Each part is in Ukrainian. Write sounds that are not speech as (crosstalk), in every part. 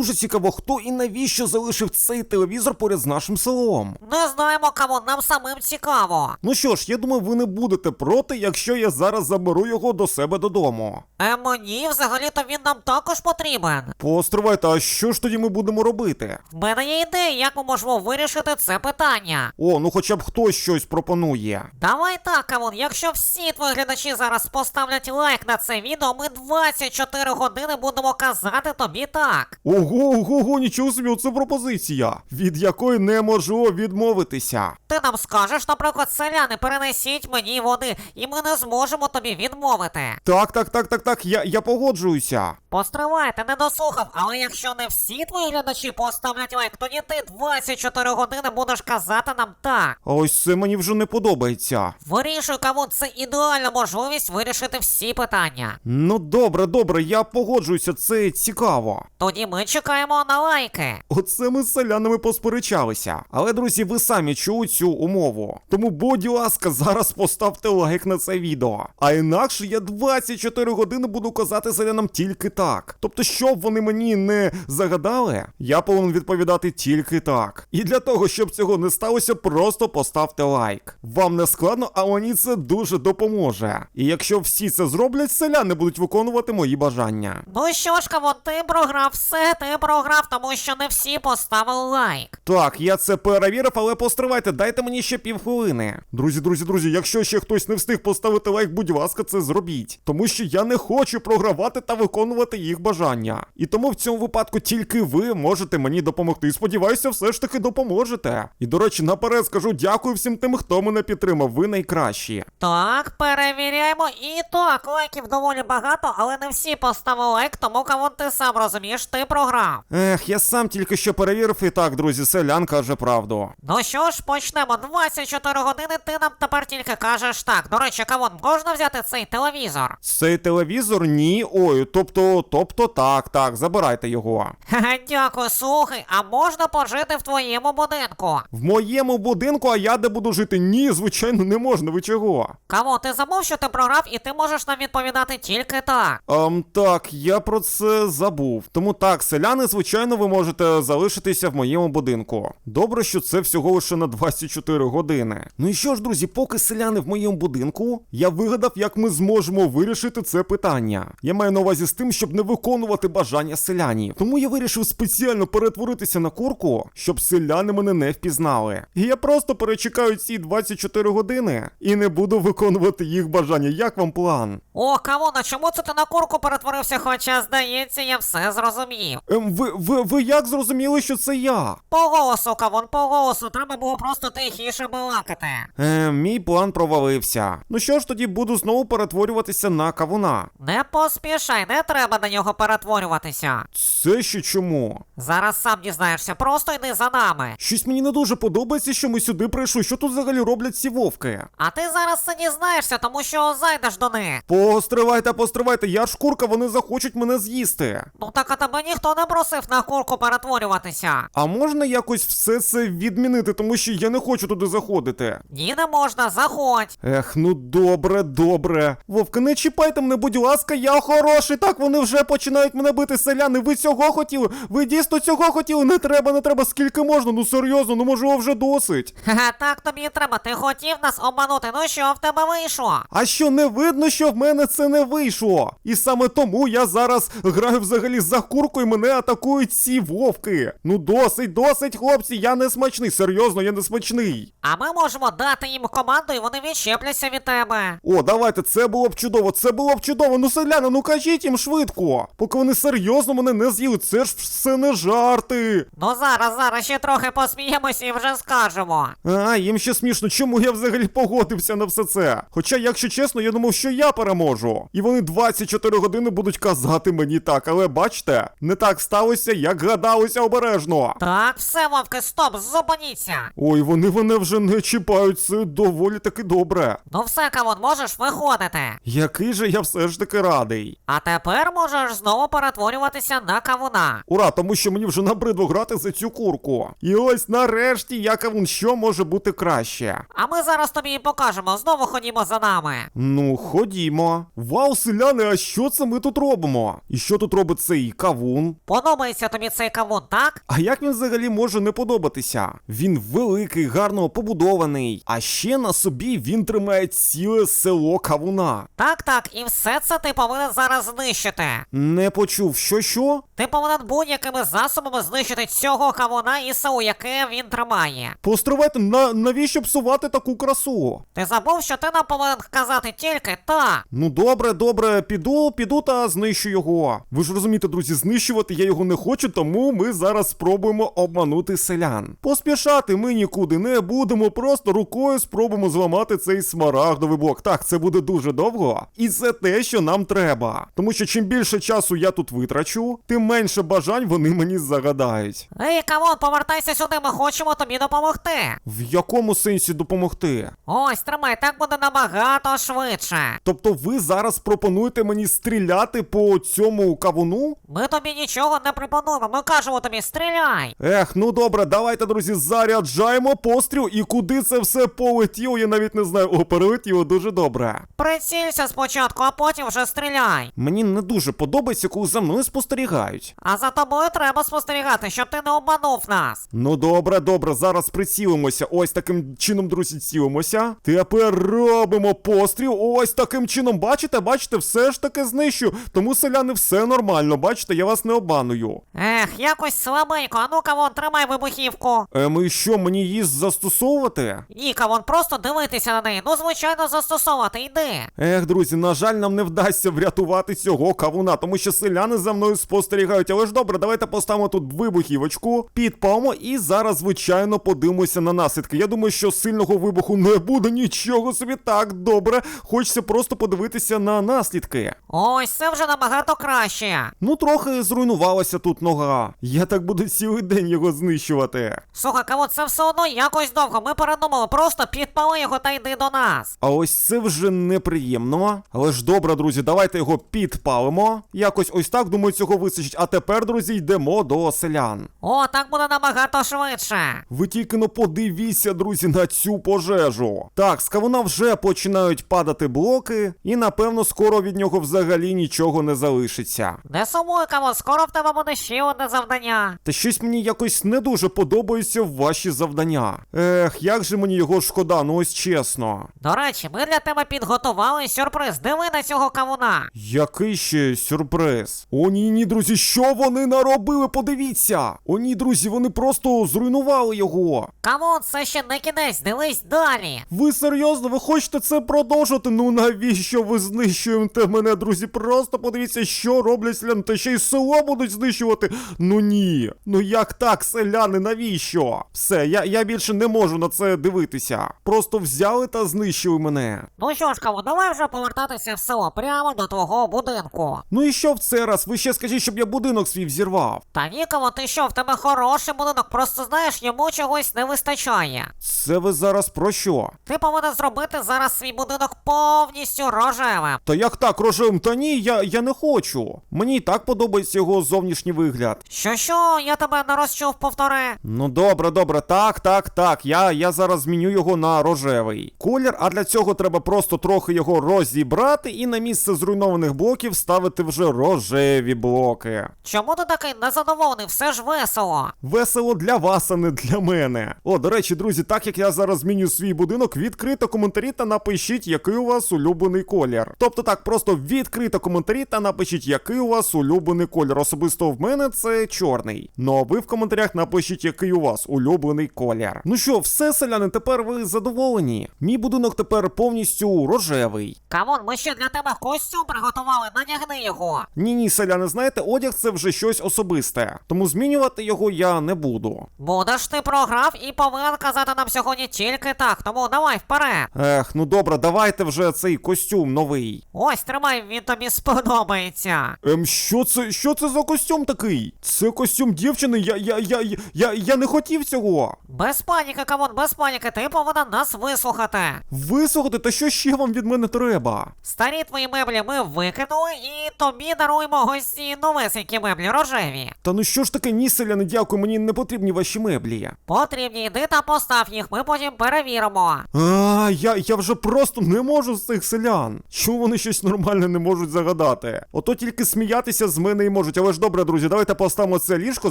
дуже цікаво, хто і навіщо залишив цей телевізор поряд з нашим селом. Не знаємо, кого нам самим цікаво. Ну що ж, я думаю, ви не будете проти, якщо я зараз заберу його до себе додому. Е, мені взагалі-то він нам також потрібен. Постривайте, а що ж тоді ми будемо робити? В мене є ідея, як ми можемо вирішити це питання. О, ну хоча б хтось щось пропонує. Давай так, Кавун, якщо всі твої глядачі зараз поставлять лайк на це відео, ми 24 години будемо казати тобі так. Ого, ого, ого, нічого собі, це пропозиція, від якої не можу відмовитися. Ти нам скажеш, наприклад, селяни, перенесіть мені води, і ми не зможемо тобі відмовити. Так, так, так, так, так, я, я погоджуюся. Постривайте, не дослухав, але якщо не всі твої глядачі поставлять лайк, тоді ти 24 години будеш казати нам так. А ось це мені вже не подобається. Вирішуй, кому це ідеальна можливість вирішити всі питання. Ну добре, добре, я погоджуюся, це цікаво. Тоді ми чекаємо на лайки. Оце ми з селянами посперечалися. Але, друзі, ви самі чули цю умову. Тому, будь ласка, зараз поставте лайк на це відео. А інакше я 24 години буду казати селянам тільки так. Тобто, щоб вони мені не загадали, я повинен відповідати тільки так. І для того, щоб цього не сталося, просто поставте лайк. Вам не складно, а мені це дуже допоможе. І якщо всі це зроблять, селяни будуть виконувати мої бажання. Ну що ж, кого ти програв, все, ти програв, тому що не всі поставили лайк. Так, я це перевірив, але постривайте, дайте мені ще півхвилини. Друзі, друзі, друзі, якщо ще хтось не встиг поставити лайк, будь ласка, це зробіть. Тому що я не хочу програвати та виконувати їх бажання. І тому в цьому випадку тільки ви можете мені допомогти. Сподіваюся, все ж таки допоможете. І до речі, наперед скажу дякую всім тим, хто мене підтримав. Ви найкращі. Так, перевіряємо. І так, лайків доволі багато, але не всі поставили лайк, тому кого ти сам розумієш, ти програв. Ех, я сам тільки що перевірив і так, друзі, селян каже правду. Ну що ж, почнемо. 24 години ти нам тепер тільки кажеш так. До речі, кавон, можна взяти цей телевізор? Цей телевізор ні. Ой, тобто, тобто так, так, забирайте його. (laughs) Ха-ха, дякую, слухай, а можна пожити в твоєму будинку? В моєму будинку, а я де буду жити? Ні, звичайно, не можна. Ви чого? Кавон, ти забув, що ти програв, і ти можеш нам відповідати тільки так. Ем, так, я про це забув. Тому так, селяни, звичайно, ви можете залишитися в моєму будинку. Добре, що це всього лише на 24 години. Ну і що ж, друзі, поки селяни в моєму будинку, я вигадав, як ми зможемо вирішити це питання. Я маю на увазі з тим, щоб не виконувати бажання селянів. Тому я вирішив спеціально перетворитися на курку, щоб селяни мене не впізнали. І я просто перечекаю ці 24 години і не буду виконувати їх бажання. Як вам план? О, кавон, а чому це ти на курку перетворився? Хоча, здається, я все зрозумів. Ем, ви, ви, ви як зрозуміли, що це я? По голосу, кавон, по голосу, треба було просто тихіше балакати. Е, мій план провалився. Ну що ж, тоді буду знову перетворюватися на кавуна. Не поспішай, не треба на нього перетворюватися. Це ще чому? Зараз сам дізнаєшся, просто йди за нами. Щось мені не дуже подобається, що ми сюди прийшли. Що тут взагалі роблять ці вовки? А ти зараз це дізнаєшся, тому що зайдеш до них. Постривайте, постривайте, я ж курка, вони захочуть мене з'їсти. Ну так а тебе ніхто не просив на курку перетворюватися. А можна якось все це відмінити, тому що я не хочу туди заходити. Ні, не можна, заходь. Ех, ну добре, добре. Вовка, не чіпайте мене, будь ласка, я хороший. Так вони вже починають мене бити селяни. Ви цього хотіли? Ви дійсно цього хотіли? Не треба, не треба, скільки можна. Ну серйозно, ну можливо вже досить. Ха-ха, так тобі і треба, ти хотів нас обманути, ну що в тебе вийшло? А що не видно, що в мене це не вийшло? І саме тому я зараз граю взагалі за курку і мене атакують ці вовки. Ну досить, досить, хлопці, я не смачний. Серйозно, я не смачний. А ми можемо дати їм команду, і вони відчепляться від тебе. О, давайте, це було б чудово, це було б чудово. Ну, селяни, ну кажіть їм швидко. Поки вони серйозно мене не з'їли, це ж все не жарти. Ну зараз, зараз ще трохи посміємося і вже скажемо. А, їм ще смішно, чому я взагалі погодився на все це? Хоча, якщо чесно, я думав, що я переможу. І вони 24 години будуть казати мені так, але бачите, не так сталося, як гадалося обережно. Так, все, вовки, стоп, зупиніться. Ой, вони мене вже не чіпають, це доволі таки добре. Ну все, кавон, можеш виходити. Який же я все ж таки радий. А тепер можеш знову перетворюватися на кавуна. Ура, тому що мені вже набридло грати за цю курку. І ось нарешті я кавун, що може бути краще. А ми зараз тобі і покажемо, знову ходімо за нами. Ну, ходімо. Вау, селяни, а що це ми тут робимо? І що тут робить цей кавун? Подобається тобі цей кавун, так? А як він взагалі може не подобатися? Він великий, гарно побудований. А ще на собі він тримає ціле село кавуна. Так, так, і все це ти повинен зараз знищити. Не почув, що що? Ти повинен будь-якими засобами знищити цього кавуна і село, яке він тримає. Постривайте, на навіщо псувати таку красу? Ти забув, що ти нам повинен казати тільки та. Ну добре, добре, піду, піду та знищу його. Ви ж розумієте, друзі, знищувати я його не хочу, тому ми зараз спробуємо обманути селян. Поспішати ми нікуди не будемо, просто рукою спробуємо зламати цей смарагдовий блок. Так, це буде дуже довго, і це те, що нам треба. Тому що чим більше часу я тут витрачу, тим менше бажань вони мені загадають. Ей, кавун, повертайся сюди, ми хочемо тобі допомогти. В якому сенсі допомогти? Ось, тримай, так буде набагато швидше. Тобто ви зараз пропонуєте мені стріляти по цьому кавуну? Ми тобі нічого не пропонуємо, ми кажемо тобі, стріляй. Ех, ну добре, давайте, друзі, заряджаємо постріл і куди це все полетіло, я навіть не знаю. О, перелетіло дуже добре. Прицілься спочатку, а потім вже стріляй. Мені не дуже подобається, коли за мною спостерігають. А за тобою треба спостерігати, щоб ти не обманув нас. Ну добре, добре, зараз прицілимося. Ось таким чином, друзі, цілимося. Тепер робимо постріл. Ось таким чином. Бачите, бачите, все ж таки знищу. Тому селяни все нормально. Бачите, я вас не обманую. Ех, якось слабенько, а ну кавон, тримай вибухівку. Ем, і що, мені її застосовувати? Ні, кавон, просто дивитися на неї. Ну, звичайно, застосовувати, йди. Ех, друзі, на жаль, нам не вдасться врятувати цього кавуна, тому що селяни за мною спостерігають. Але ж добре, давайте поставимо тут вибухівочку, підпалимо і зараз, звичайно, подивимося на наслідки. Я думаю, що сильного вибуху не буде нічого собі так добре. Хочеться просто подивитися на наслідки. Ось це вже набагато краще. Ну, трохи зруйнувалася тут нога. Я так буду цілий день його знищувати. Слухай, кавон, це все одно якось довго. Ми передумали, просто підпали його та йди до нас. А ось це вже неприємно. Але ж добре, друзі, давайте його підпалимо. Якось ось так, думаю, цього вистачить. А тепер, друзі, йдемо до селян. О, так буде набагато швидше. Ви тільки но подивіться, друзі, на цю пожежу. Так, з кавуна вже починають падати блоки, і напевно скоро від нього взагалі нічого не залишиться. Не сумуй, кавон, скоро в тебе буде ще одне завдання. Та щось мені якось не дуже подобаються ваші завдання. Ех, як же мені його шкода, ну ось чесно. До речі, ми для тебе підготували сюрприз. Диви на цього кавуна. Який ще сюрприз? О, ні, ні, друзі, що вони наробили? Подивіться! О, ні, друзі, вони просто зруйнували його. Кавун, це ще не кінець, дивись далі. Ви серйозно, ви хочете це продовжити? Ну навіщо ви знищуєте мене, друзі? Просто подивіться, що роблять селяни, та ще й село будуть знищувати. Ну ні. Ну як так, селяни, навіщо? Все, я, я більше не можу на це дивитися. Просто взяли та знищили мене. Ну що ж, кавун, давай вже повертатися в село прямо до твого будинку. Ну і що в цей раз? Ви ще скажіть, щоб я будинок свій взірвав. Та ні, ти що, в тебе хороший будинок, просто знаєш, йому чогось не вистачає. Це ви зараз про що? Ти повинен зробити зараз свій будинок повністю рожевим. Та як так, рожевим? Та ні, я, я не хочу. Мені і так подобається його зовнішній вигляд. Що що, я тебе не розчув, повтори. Ну добре, добре, так, так, так. Я, я зараз зміню його на рожевий колір, а для цього треба просто трохи його розібрати і на місце зруйнованих блоків ставити вже рожеві блоки. Чому ти такий незадоволений? Все ж весело. Весело для вас, а не для мене. О, до речі, друзі, так як я зараз зміню свій будинок, відкрито коментарі та напишіть, який у вас улюблений колір. Тобто так, просто відкрито коментарі та напишіть, який у вас улюблений колір. Особисто в мене це чорний. Ну а ви в коментарях напишіть, який у вас улюблений колір. Ну що, все, селяни, тепер ви задоволені? Мій будинок тепер повністю рожевий. Кавун, ми ще для тебе костюм приготували, надягни його. Ні, ні, селяни, знаєте, одяг це вже щось особисте. Тому змінювати його я не буду. Будеш ти програв і повинен казати нам сьогодні тільки так, тому давай вперед. Ех, ну добре, давайте вже цей костюм новий. Ось тримай, він тобі сподобається. Ем, що це? Що це за костюм такий? Це костюм дівчини. Я я я я, я, я не хотів цього. Без паніки, Кавун, без паніки, ти повинен нас вислухати. Вислухати, та що ще вам від мене треба? Старі твої меблі ми викинули і тобі даруємо ці новесенькі меблі рожеві. Та ну що ж таке, ні, селяни, дякую, мені не потрібні ваші меблі. Потрібні, йди та постав їх, ми потім перевіримо. А, я, я вже просто не можу з цих селян. Чому вони щось нормальне не можуть загадати? Ото тільки сміятися з мене і можуть, але ж добре, друзі, давайте поставимо це ліжко.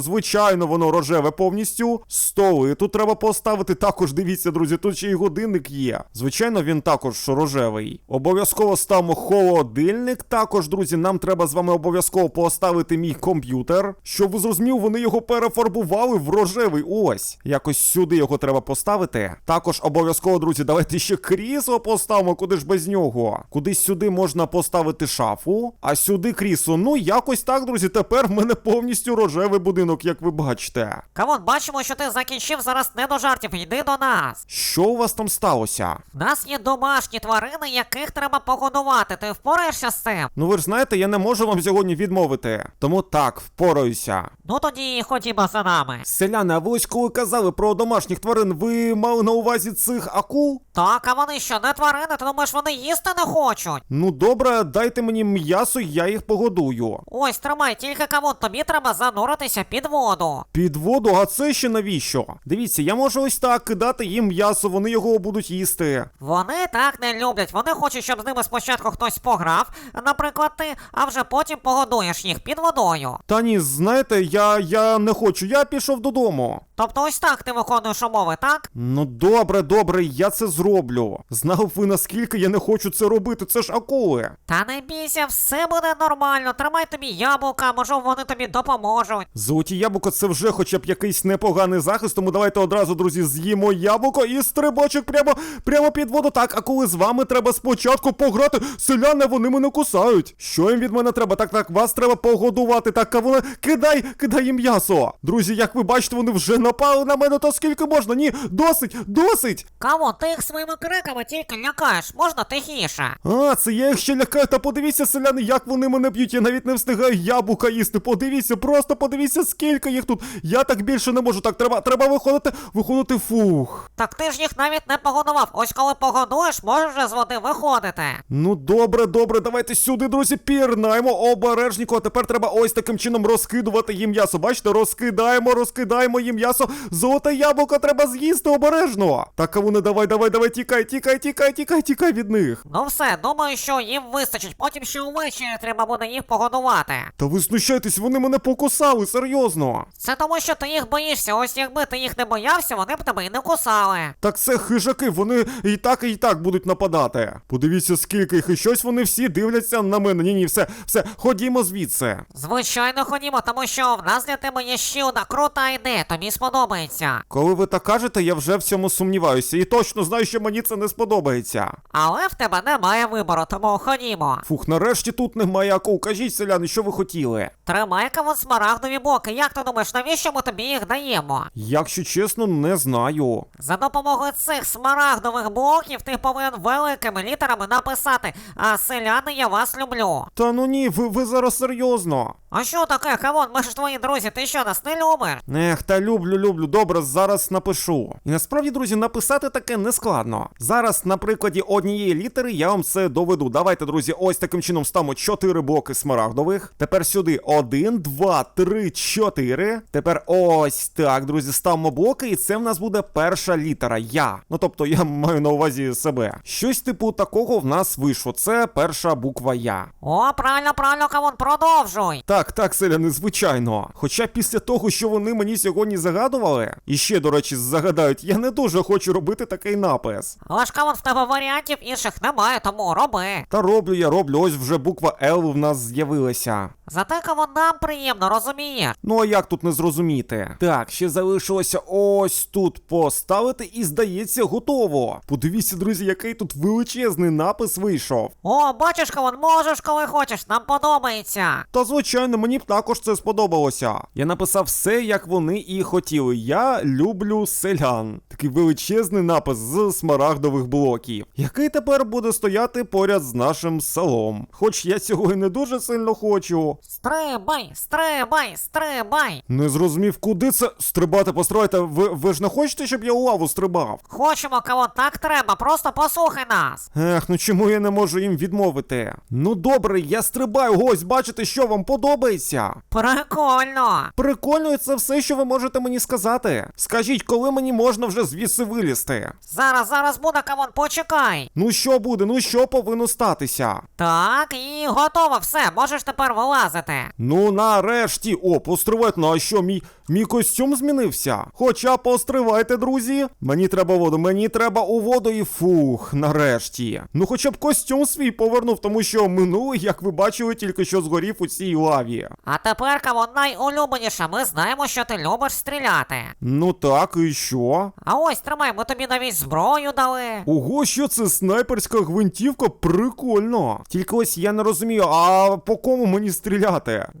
Звичайно, воно рожеве повністю. Столи тут треба поставити. Також дивіться, друзі, тут ще й годинник є. Звичайно, він також рожевий. Обов'язково ставимо холодильник. Також, друзі, нам треба з вами обов'язково поставити мій комп'ютер. Щоб ви зрозуміли, вони його перефарбували в рожевий. Ось. Якось сюди його треба поставити. Також обов'язково, друзі, давайте ще крісло поставимо, куди ж без нього. Кудись сюди можна поставити шафу, а сюди крісло. Ну, якось так, друзі. Тепер в мене повністю рожевий будинок, як ви бачите. Кавун, бачимо, що ти закінчив зараз не до жартів, йди до нас. Що у вас там сталося? У нас є домашні тварини, яких треба погодувати. Ти впораєшся з цим? Ну ви ж знаєте, я не можу вам сьогодні відмовити. Тому так, впораюся. Ну тоді ходімо за нами. Селяни, а ви ось коли казали про домашніх тварин, ви мали на увазі цих акул? Так, а вони що, не тварини? Ти думаєш, вони їсти не хочуть? Ну добре, дайте мені м'ясо, я їх погодую. Ось, тримай, тільки кавун, тобі треба зануритися під воду. Під воду, а це ще навіщо? Дивіться, я можу ось так кидати їм м'ясо, вони його будуть їсти. Вони так не люблять. Вони хочуть, щоб з ними спочатку хтось пограв, наприклад, ти, а вже потім погодуєш їх під водою. Та ні, знаєте, я, я не хочу, я пішов додому. Тобто ось так ти виконуєш умови, так? Ну добре, добре, я це зроблю. Знав ви наскільки я не хочу це робити, це ж акули. Та не бійся, все буде нормально. Тримай тобі яблука, може вони тобі допоможуть. Золоті яблуко це вже хоча б якийсь непоганий захист, тому давайте одразу, друзі, з'їмо яблуко і стрибочок прямо, прямо під воду. Так, а коли з вами треба спочатку пограти, селяни вони мене кусають. Що їм від мене треба? Так, так, вас треба погодувати. Так, кавуна, кидай, кидай їм м'ясо. Друзі, як ви бачите, вони вже напали на мене, то скільки можна? Ні, досить, досить. Кавун, ти їх своїми криками тільки лякаєш, можна тихіше. А, це я їх ще лякаю. Та подивіться, селяни, як вони мене б'ють. Я навіть не встигаю яблука їсти. Подивіться, просто подивіться, скільки їх тут. Я так більше не можу. Так, треба, треба виходити, виходити, фух. Так ти ж їх навіть не погодував. Ось коли погодуєш, можеш вже з води виходити. Ну добре, добре, давайте сюди, друзі, пірнаємо обережніко. А тепер треба ось таким чином розкидувати їм м'ясо. Бачите, розкидаємо, розкидаємо їм м'ясо. Золоте яблуко треба з'їсти обережно. Так, каву не давай, давай, давай, тікай, тікай, тікай, тікай, тікай від них. Ну все, думаю, що їм вистачить. Потім ще увечері треба буде їх погодувати. Та ви знущайтесь, вони мене покусали, серйозно. Це тому, що ти їх боїшся. Ось якби ти їх не боявся, вони б тебе і не кусали. Так це хижаки, вони і так, і так будуть нападати. Подивіться, скільки їх, і щось вони всі дивляться на мене. Ні, ні, все, все, ходімо звідси. Звичайно, ходімо, тому що в нас для тебе є ще одна крута ідея, тобі сподобається. Коли ви так кажете, я вже в цьому сумніваюся, і точно знаю, що мені це не сподобається. Але в тебе немає вибору, тому ходімо. Фух, нарешті тут немає акул. Кажіть, селяни, що ви хотіли? Тримай кавун смарагдові боки. Як ти думаєш, навіщо ми тобі їх даємо? Якщо чесно, не знаю. За допомогою цих смарагдових блоків ти повинен великими літерами написати А селяни, я вас люблю. Та ну ні, ви, ви зараз серйозно. А що таке, Кавон, ми ж твої друзі, ти що нас не любиш? Ех, та люблю, люблю. Добре, зараз напишу. І насправді, друзі, написати таке не складно. Зараз, на прикладі однієї літери, я вам це доведу. Давайте, друзі, ось таким чином ставимо 4 блоки смарагдових. Тепер сюди 1, 2, 3, 4. Тепер ось так, друзі, ставимо блоки, і це в нас буде перша літера Я. Ну тобто я маю на увазі себе. Щось типу такого в нас вийшло. Це перша буква Я. О, правильно, правильно, Кавун, продовжуй. Так, так, селяни, звичайно. Хоча після того, що вони мені сьогодні загадували, і ще, до речі, загадають, я не дуже хочу робити такий напис. Але ж Кавун, в тебе варіантів інших немає, тому роби. Та роблю я роблю, ось вже буква Л в нас з'явилася. Зате Кавон нам приємно, розумієш? Ну а як тут не зрозуміти? Так, ще залишилося ось тут поставити, і здається, готово. Подивіться, друзі, який тут величезний напис вийшов. О, бачиш, Кавон, можеш, коли хочеш, нам подобається. Та звичайно, мені б також це сподобалося. Я написав все, як вони і хотіли. Я люблю селян. Такий величезний напис з смарагдових блоків, який тепер буде стояти поряд з нашим селом. Хоч я цього і не дуже сильно хочу. Стрибай, стрибай, стрибай. Не зрозумів, куди це стрибати построїти. Ви, ви ж не хочете, щоб я у лаву стрибав? Хочемо, Кавон, так треба, просто послухай нас. Ех, ну чому я не можу їм відмовити? Ну добре, я стрибаю, ось бачите, що вам подобається. Прикольно. Прикольно, і це все, що ви можете мені сказати. Скажіть, коли мені можна вже звідси вилізти? Зараз, зараз буде, Кавон, почекай. Ну що буде, ну що повинно статися? Так, і готово, все, можеш тепер вилазити. Уразити. Ну нарешті. О, постривайте, ну а що, мій, мій костюм змінився? Хоча постривайте, друзі. Мені треба воду, мені треба у воду і фух, нарешті. Ну хоча б костюм свій повернув, тому що минулий, як ви бачили, тільки що згорів у цій лаві. А тепер кавун найулюбленіше, ми знаємо, що ти любиш стріляти. Ну так, і що? А ось тримай, ми тобі навіть зброю дали. Ого, що це снайперська гвинтівка? Прикольно. Тільки ось я не розумію, а по кому мені стріляти?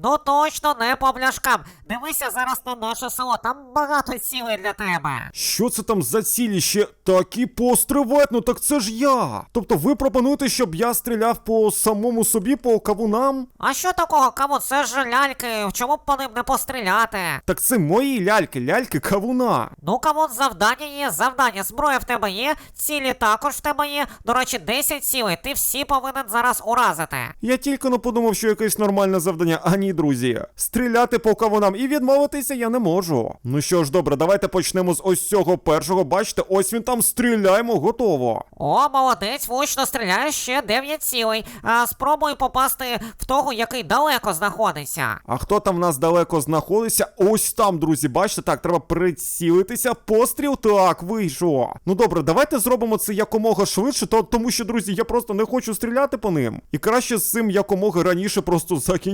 Ну точно не по бляшкам. Дивися зараз на наше село, там багато цілей для тебе. Що це там за цілі ще такі постривать? Ну так це ж я. Тобто ви пропонуєте, щоб я стріляв по самому собі, по кавунам? А що такого, кавун? Це ж ляльки, чому б по ним не постріляти? Так це мої ляльки, ляльки кавуна. Ну, кавун, завдання є, завдання, зброя в тебе є, цілі також в тебе є. До речі, 10 цілей, ти всі повинен зараз уразити. Я тільки не подумав, що якесь нормальне завдання. А ні, друзі. Стріляти по кавунам і відмовитися я не можу. Ну що ж, добре, давайте почнемо з ось цього першого. Бачите, ось він там стріляємо, готово. О, молодець, влучно стріляєш ще 9 цілей. А, спробуй попасти в того, який далеко знаходиться. А хто там в нас далеко знаходиться? Ось там, друзі, бачите, так, треба прицілитися. Постріл так, вийшов. Ну добре, давайте зробимо це якомога швидше, то, тому що, друзі, я просто не хочу стріляти по ним. І краще з цим якомога раніше просто закінчити.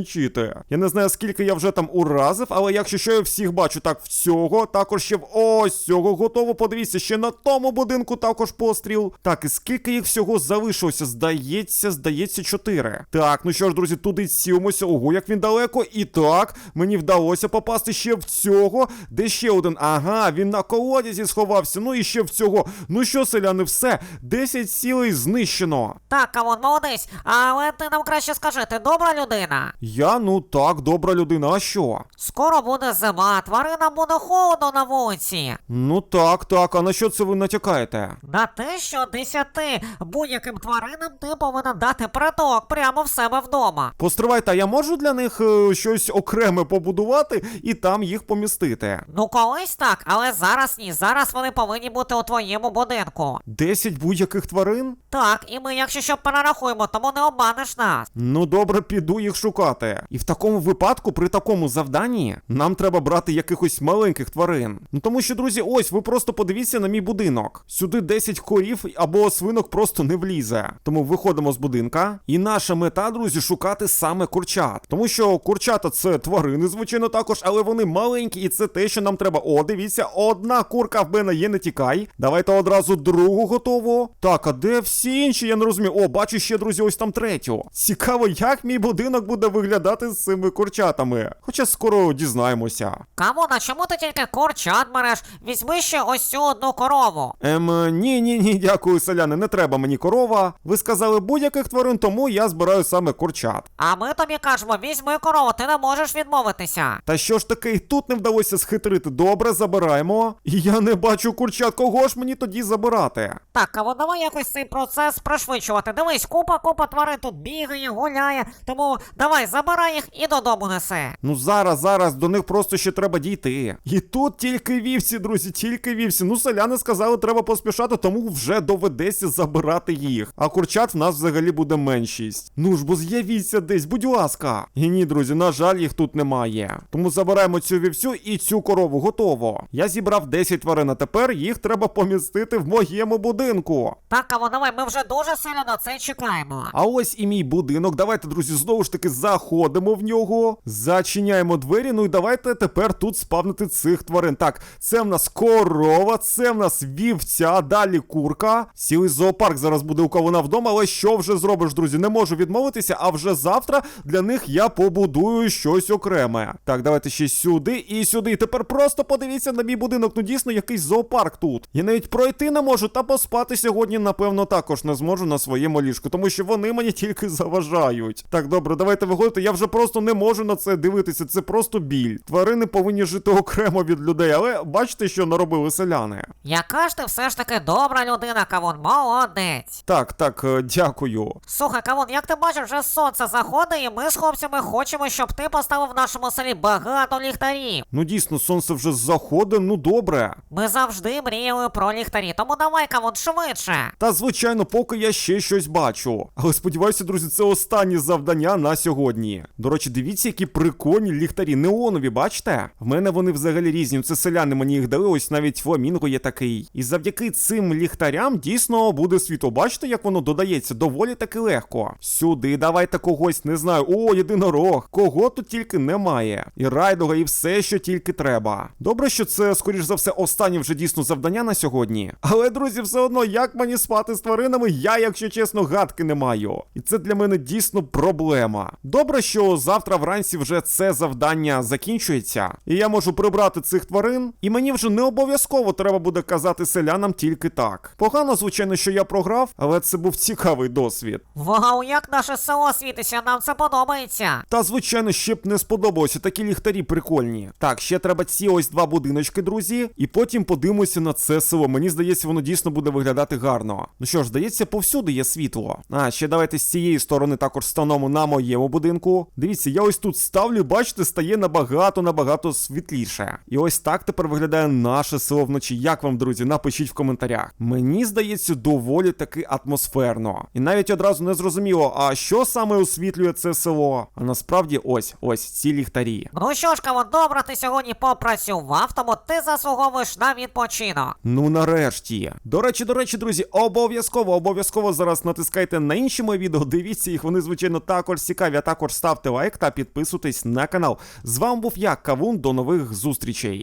Я не знаю, скільки я вже там уразив, але якщо що я всіх бачу, так в цього, також ще в ось цього готово. Подивіться, ще на тому будинку також постріл. Так, і скільки їх всього залишилося? Здається, здається, чотири. Так, ну що ж, друзі, туди цілимося. Ого, як він далеко. І так, мені вдалося попасти ще в цього. Де ще один? Ага, він на колодязі сховався. Ну і ще в цього. Ну що, селяни, все. 10 цілей знищено. Так, кавун, молодець, але ти нам краще скажи, ти добра людина? Я, ну так, добра людина, а що? Скоро буде зима, тваринам буде холодно на вулиці. Ну так, так, а на що це ви натякаєте? На те, що десяти будь-яким тваринам ти повинен дати притулок прямо в себе вдома. Постривайте, а я можу для них е, щось окреме побудувати і там їх помістити. Ну колись так, але зараз ні. Зараз вони повинні бути у твоєму будинку. 10 будь-яких тварин? Так, і ми, якщо що, перерахуємо, тому не обманеш нас. Ну добре, піду їх шукати. І в такому випадку, при такому завданні, нам треба брати якихось маленьких тварин. Ну тому що, друзі, ось ви просто подивіться на мій будинок. Сюди 10 корів або свинок просто не влізе. Тому виходимо з будинка. І наша мета, друзі, шукати саме курчат. Тому що курчата це тварини, звичайно, також, але вони маленькі, і це те, що нам треба. О, дивіться, одна курка в мене є, не тікай. Давайте одразу другу готово. Так, а де всі інші? Я не розумію. О, бачу ще, друзі, ось там третю. Цікаво, як мій будинок буде виглядати з цими курчатами. Хоча скоро дізнаємося. Камона, чому ти тільки курчат береш? Візьми ще ось цю одну корову. Ем, ні, ні, ні, дякую, селяни, не треба мені корова. Ви сказали будь-яких тварин, тому я збираю саме курчат. А ми тобі кажемо, візьми корову, ти не можеш відмовитися. Та що ж таки, і тут не вдалося схитрити. Добре, забираємо. І я не бачу курчат. Кого ж мені тоді забирати? Так, а от давай якось цей процес пришвидшувати. Дивись, купа, купа тварин тут бігає, гуляє. Тому давай, забирай їх і додому неси. Ну зараз, зараз, до них просто ще треба дійти. І тут тільки вівці, друзі, тільки вівці. Ну, селяни сказали, треба поспішати, тому вже доведеться забирати їх. А курчат в нас взагалі буде меншість. Ну ж, бо з'явіться десь, будь ласка. І ні, друзі, на жаль, їх тут немає. Тому забираємо цю вівцю і цю корову. Готово. Я зібрав 10 тварин, а тепер їх треба помістити в моєму будинку. Так, а давай, ми вже дуже сильно на це чекаємо. А ось і мій будинок. Давайте, друзі, знову ж таки заходимо в нього, зачиняємо двері. Ну і давайте тепер тут спавнити цих тварин. Так, це в нас корова, це в нас вівця, далі курка. Цілий зоопарк зараз буде у кого вдома, але що вже зробиш, друзі? Не можу відмовитися, а вже завтра для них я побудую щось окреме. Так, давайте ще сюди і сюди. І Тепер просто подивіться на мій будинок. Ну дійсно якийсь зоопарк тут. Я навіть пройти не можу, та поспати сьогодні, напевно, також не зможу на своєму ліжку, тому що вони мені тільки заважають. Так, добре, давайте виходити. Я вже просто не можу на це дивитися. Це просто біль. Тварини повинні жити окремо від людей, але бачите, що наробили селяни. Яка ж ти все ж таки добра людина, Кавун, молодець. Так, так, е, дякую. Слухай, Кавун, як ти бачиш, вже сонце заходить, і ми з хлопцями хочемо, щоб ти поставив в нашому селі багато ліхтарів. Ну дійсно, сонце вже заходить, ну добре. Ми завжди мріяли про ліхтарі, тому давай, Кавун, швидше. Та звичайно, поки я ще щось бачу. Але сподіваюся, друзі, це останнє завдання на сьогодні. Сьогодні. До речі, дивіться, які прикольні ліхтарі, неонові, бачите? В мене вони взагалі різні. Це селяни мені їх дали, ось навіть фламінго є такий. І завдяки цим ліхтарям дійсно буде світло. Бачите, як воно додається доволі таки легко. Сюди давайте когось, не знаю. О, єдинорог. Кого тут тільки немає. І райдуга, і все, що тільки треба. Добре, що це, скоріш за все, останнє вже дійсно завдання на сьогодні. Але, друзі, все одно, як мені спати з тваринами, я, якщо чесно, гадки не маю. І це для мене дійсно проблема. Добре, що завтра вранці вже це завдання закінчується, і я можу прибрати цих тварин, і мені вже не обов'язково треба буде казати селянам тільки так. Погано, звичайно, що я програв, але це був цікавий досвід. Вау, як наше село світиться, нам це подобається. Та, звичайно, ще б не сподобалося, такі ліхтарі прикольні. Так, ще треба ці ось два будиночки, друзі, і потім подивимося на це село. Мені здається, воно дійсно буде виглядати гарно. Ну що ж, здається, повсюди є світло. А, ще давайте з цієї сторони також станемо на моєму будинку. Дивіться, я ось тут ставлю, бачите, стає набагато набагато світліше. І ось так тепер виглядає наше село вночі. Як вам, друзі? Напишіть в коментарях. Мені здається, доволі таки атмосферно. І навіть одразу не зрозуміло, а що саме освітлює це село. А насправді ось ось ці ліхтарі. Ну що ж, кавун, добре, ти сьогодні попрацював, тому ти заслуговуєш на відпочинок. Ну нарешті. До речі, до речі, друзі, обов'язково, обов'язково зараз натискайте на інші мої відео. Дивіться їх, вони звичайно також цікаві. А також ставте лайк та підписуйтесь на канал. З вами був я, Кавун. До нових зустрічей.